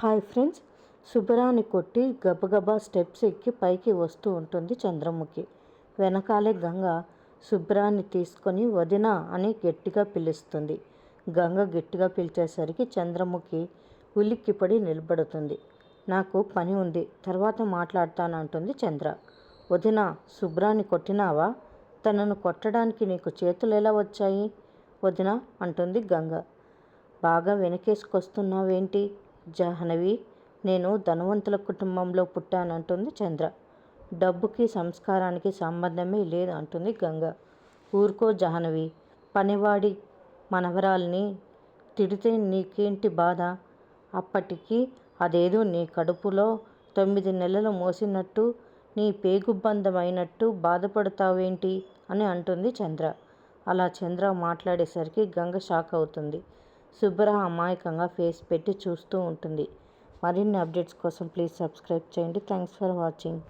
Hi friends. శుభ్రాన్ని కొట్టి గబగబా steps ఎక్కి పైకి వస్తూ ఉంటుంది చంద్రముఖి. వెనకాలే గంగ శుభ్రాన్ని తీసుకొని వదిన అని గట్టిగా పిలుస్తుంది. గంగ గట్టిగా పిలిచేసరికి చంద్రముఖి ఉలిక్కిపడి నిలబడుతుంది. నాకు పని ఉంది తర్వాత మాట్లాడతానంటుంది చంద్ర. వదిన శుభ్రాన్ని కొట్టినావా? తనను కొట్టడానికి నీకు చేతులు ఎలా వచ్చాయి? వదిన అంటుంది గంగ. బాగా వెనకేసుకొస్తున్నావేంటి? జాహ్నవి నేను ధనవంతుల కుటుంబంలో పుట్టానంటుంది చంద్ర. డబ్బుకి సంస్కారానికి సంబంధమే లేదు అంటుంది గంగ. ఊరుకో జాహ్నవి. పనివాడి మనవరాల్ని తిడితే నీకేంటి బాధ? అప్పటికి అదేదో నీ కడుపులో తొమ్మిది నెలలు మోసినట్టు నీ పేగుబంధమైనట్టు బాధపడతావేంటి? అని అంటుంది చంద్ర. అలా చంద్ర మాట్లాడేసరికి గంగ షాక్ అవుతుంది. శుభ్ర అమాయకంగా ఫేస్ పెట్టి చూస్తూ ఉంటుంది. మరిన్ని అప్డేట్స్ కోసం ప్లీజ్ సబ్స్క్రైబ్ చేయండి. Thanks for watching.